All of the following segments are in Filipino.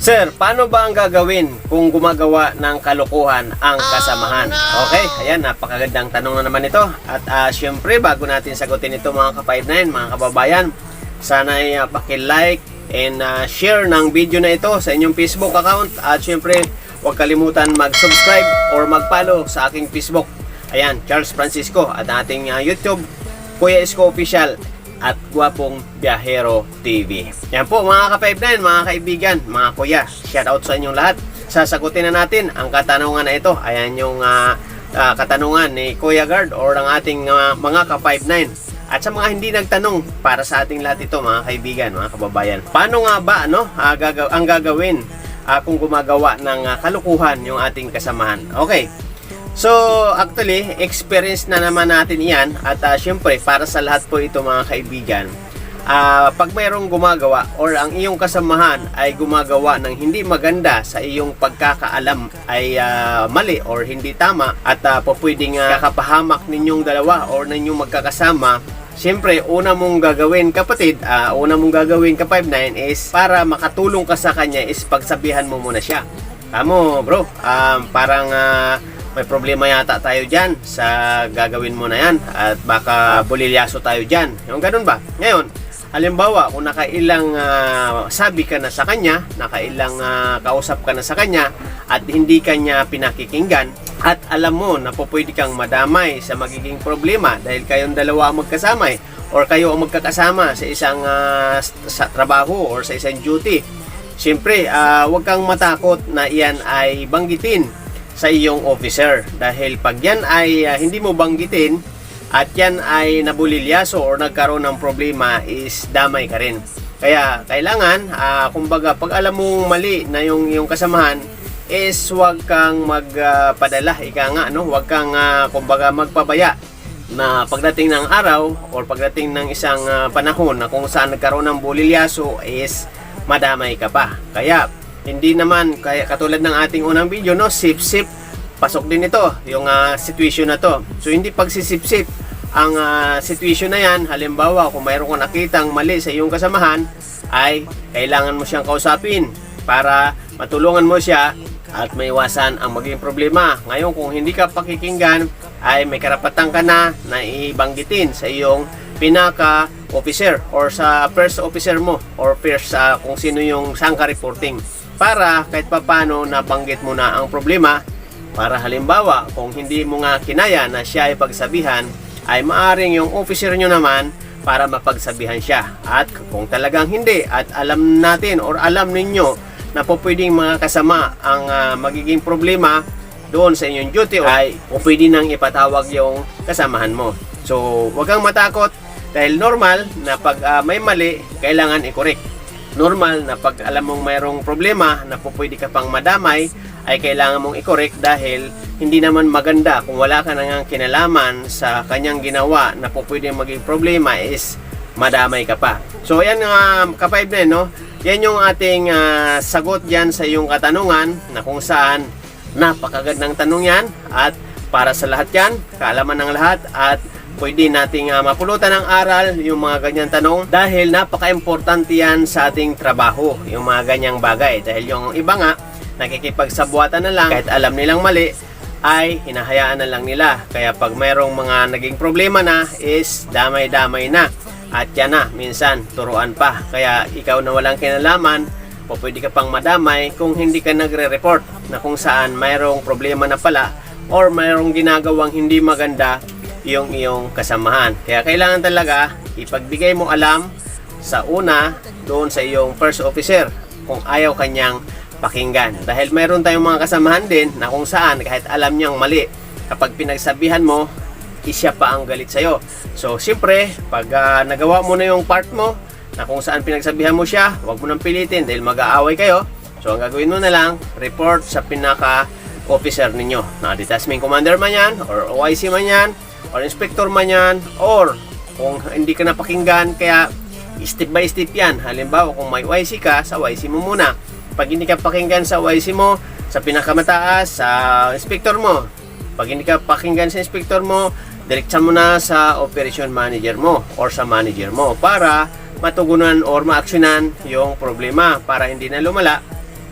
Sir, paano ba ang gagawin kung gumagawa ng kalokohan ang kasamahan? Okay, ayan, napakagandang tanong na naman ito. At ah, syempre, bago natin sagutin ito mga ka-59, mga kababayan, sana ay uh, paki-like and ah, share ng video na ito sa inyong Facebook account. At syempre, huwag kalimutan mag-subscribe or mag-follow sa aking Facebook. Ayan, Charles Francisco at ating ah, YouTube, Kuya Isko Official at Gwapong Biyahero TV. Yan po mga ka-59, mga kaibigan, mga kuya, shout out sa inyong lahat. Sasagutin na natin ang katanungan na ito. Ayan yung ah, ah, katanungan ni Kuya Guard or ng ating ah, mga ka-59. At sa mga hindi nagtanong, para sa ating lahat ito mga kaibigan, mga kababayan. Paano nga ba ano, ah, gagaw- ang gagawin ah, kung gumagawa ng ah, kalukuhan yung ating kasamahan? Okay, So, actually, experience na naman natin iyan at ah, syempre, para sa lahat po ito mga kaibigan, ah, pag mayroong gumagawa or ang iyong kasamahan ay gumagawa ng hindi maganda sa iyong pagkakaalam ay ah, mali or hindi tama at uh, po pwedeng ah, kakapahamak ninyong dalawa or ninyong magkakasama Siyempre, una mong gagawin kapatid, ah, una mong gagawin ka 59 is para makatulong ka sa kanya is pagsabihan mo muna siya. Tamo bro, um, parang ah, may problema yata tayo dyan sa gagawin mo na yan at baka bulilyaso tayo dyan. Yung ganun ba? Ngayon, halimbawa kung nakailang ah, sabi ka na sa kanya, nakailang ah, kausap ka na sa kanya at hindi kanya pinakikinggan at alam mo na po pwede kang madamay sa magiging problema dahil kayong dalawa magkasama eh, or kayo ang magkakasama sa isang ah, sa trabaho or sa isang duty. Siyempre, ah, huwag kang matakot na iyan ay banggitin sa iyong officer dahil pag yan ay ah, hindi mo banggitin at yan ay nabulilyaso or nagkaroon ng problema is damay ka rin. Kaya kailangan, ah, kumbaga pag alam mong mali na yung, yung kasamahan is huwag kang magpadala, ika nga, no? huwag kang ah, kumbaga magpabaya na pagdating ng araw or pagdating ng isang ah, panahon na kung saan nagkaroon ng bulilyaso is madamay ka pa. Kaya hindi naman kaya katulad ng ating unang video no, sip-sip pasok din ito yung ah, situation na to. So hindi pagsisip-sip ang ah, situation na yan, halimbawa kung mayroon kang nakitang mali sa iyong kasamahan, ay kailangan mo siyang kausapin para matulungan mo siya at maiwasan ang maging problema. Ngayon kung hindi ka pakikinggan, ay may karapatan ka na na ibanggitin sa iyong pinaka officer or sa first officer mo or first sa kung sino yung saan ka reporting para kahit papano nabanggit mo na ang problema para halimbawa kung hindi mo nga kinaya na siya ay pagsabihan ay maaring yung officer nyo naman para mapagsabihan siya at kung talagang hindi at alam natin or alam ninyo na po pwedeng mga kasama ang ah, magiging problema doon sa inyong duty ay o pwede nang ipatawag yung kasamahan mo. So, huwag kang matakot dahil normal na pag ah, may mali, kailangan i-correct. Normal na pag alam mong mayroong problema na po pwede ka pang madamay, ay kailangan mong i-correct dahil hindi naman maganda kung wala ka nang kinalaman sa kanyang ginawa na po pwede maging problema is madamay ka pa. So, ayan nga, ka-5 na, no? Yan yung ating ah, sagot dyan sa iyong katanungan na kung saan napakagandang tanong yan at para sa lahat yan, kaalaman ng lahat at pwede nating ah, mapulutan ng aral yung mga ganyan tanong dahil napaka-importante yan sa ating trabaho, yung mga ganyang bagay. Dahil yung iba nga, nakikipagsabuatan na lang kahit alam nilang mali, ay hinahayaan na lang nila. Kaya pag mayroong mga naging problema na is damay-damay na. At yan na, minsan turuan pa. Kaya ikaw na walang kinalaman, o pwede ka pang madamay kung hindi ka nagre-report na kung saan mayroong problema na pala or mayroong ginagawang hindi maganda yung iyong kasamahan. Kaya kailangan talaga ipagbigay mo alam sa una doon sa iyong first officer kung ayaw kanyang pakinggan. Dahil mayroon tayong mga kasamahan din na kung saan kahit alam niyang mali, kapag pinagsabihan mo, isya pa ang galit sa'yo. So, siyempre, pag ah, nagawa mo na yung part mo, na kung saan pinagsabihan mo siya, huwag mo nang pilitin dahil mag-aaway kayo. So, ang gagawin mo na lang, report sa pinaka officer ninyo. Na detachment commander man yan, or OIC man yan, or inspector man yan, or kung hindi ka napakinggan, kaya step by step yan. Halimbawa, kung may OIC ka, sa OIC mo muna. Pag hindi ka pakinggan sa OIC mo, sa pinakamataas, sa inspector mo. Pag hindi ka pakinggan sa inspector mo, direkta mo na sa operation manager mo or sa manager mo para matugunan or maaksyonan yung problema para hindi na lumala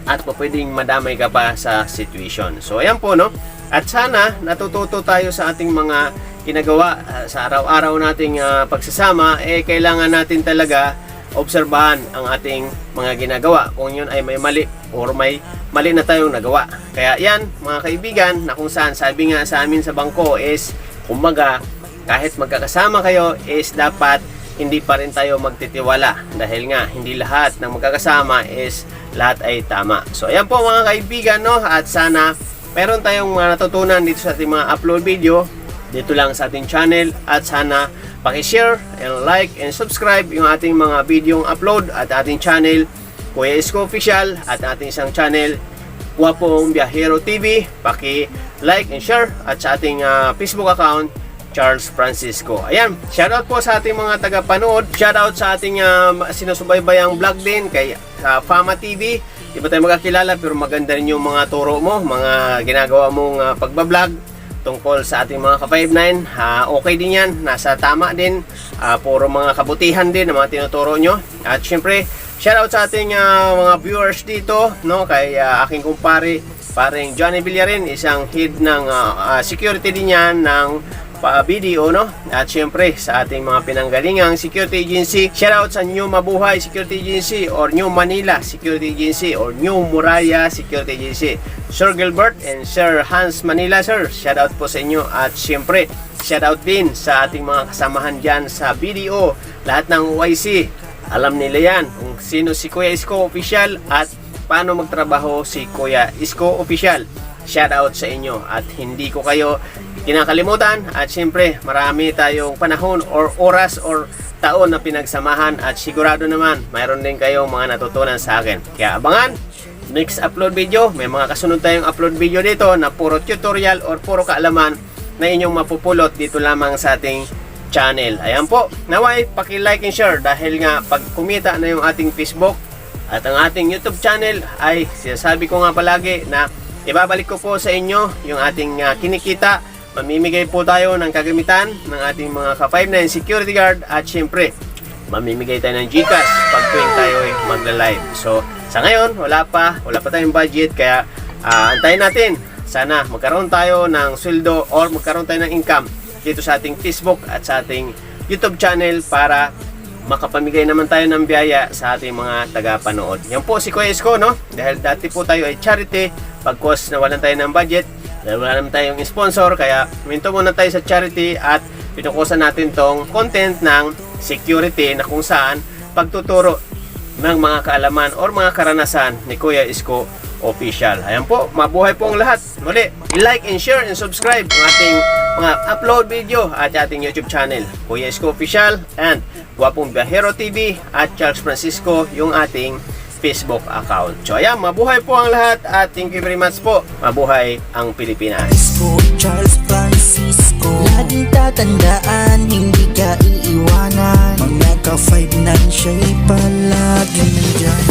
at pa pwedeng madamay ka pa sa situation. So ayan po no. At sana natututo tayo sa ating mga ginagawa ah, sa araw-araw nating ah, pagsasama eh kailangan natin talaga obserbahan ang ating mga ginagawa kung yun ay may mali or may mali na tayong nagawa. Kaya yan mga kaibigan na kung saan sabi nga sa amin sa bangko is kumbaga kahit magkakasama kayo is dapat hindi pa rin tayo magtitiwala dahil nga hindi lahat ng magkakasama is lahat ay tama. So ayan po mga kaibigan no at sana meron tayong mga natutunan dito sa ating mga upload video dito lang sa ating channel at sana paki-share and like and subscribe yung ating mga videong upload at ating channel Kuya Isko Official at ating isang channel Guwapong Biyahero TV paki-like and share at sa ating ah, Facebook account Charles Francisco. Ayan, shoutout po sa ating mga tagapanood. Shoutout sa ating um, sinusubaybayang vlog din kay uh, Fama TV. Di ba tayo magkakilala pero maganda rin yung mga turo mo, mga ginagawa mong uh, pagbablog tungkol sa ating mga ka-59. Ah, okay din yan, nasa tama din. Ah, puro mga kabutihan din ang mga tinuturo nyo. At syempre, shoutout sa ating ah, mga viewers dito, no, kay ah, aking kumpare, paring Johnny Villarin, isang head ng ah, ah, security din yan ng video no? At syempre sa ating mga pinanggalingang security agency shout out sa New Mabuhay Security Agency or New Manila Security Agency or New Muraya Security Agency. Sir Gilbert and Sir Hans Manila sir shout out po sa inyo. At syempre shout out din sa ating mga kasamahan dyan sa video. Lahat ng YC alam nila yan kung sino si Kuya Isko Official at paano magtrabaho si Kuya Isko Official. Shout out sa inyo. At hindi ko kayo kinakalimutan. At syempre marami tayong panahon or oras or taon na pinagsamahan. At sigurado naman mayroon din kayong mga natutunan sa akin. Kaya abangan next upload video. May mga kasunod tayong upload video dito na puro tutorial or puro kaalaman na inyong mapupulot dito lamang sa ating channel. Ayan po. Naway paki-like and share dahil nga pag kumita na yung ating Facebook at ang ating YouTube channel ay sinasabi ko nga palagi na ibabalik ko po sa inyo yung ating ah, kinikita. Mamimigay po tayo ng kagamitan ng ating mga ka-59 security guard at syempre mamimigay tayo ng Gcash pag tuwing tayo ay magla-live. So sa ngayon wala pa, wala pa tayong budget kaya ah, antayin natin. Sana magkaroon tayo ng sweldo or magkaroon tayo ng income dito sa ating Facebook at sa ating YouTube channel para makapamigay naman tayo ng biyaya sa ating mga tagapanood. Yan po si Kuya Isko, no? Dahil dati po tayo ay charity, pagkos nawalan tayo ng budget, dahil wala naman tayong sponsor, kaya minto muna tayo sa charity at pinukusan natin tong content ng security na kung saan pagtuturo ng mga kaalaman or mga karanasan ni Kuya Isko Official. Ayan po, mabuhay po ang lahat. Muli, i-like and share and subscribe ang ating mga upload video at ating YouTube channel, Kuya Isko Official and Guwapong Biyahero TV at Charles Francisco yung ating Facebook account. So ayan, mabuhay po ang lahat at thank you very much po. Mabuhay ang Pilipinas. Charles Francisco Laging tatandaan, hindi ka iiwanan Mga ka-5 siya'y palaging nandyan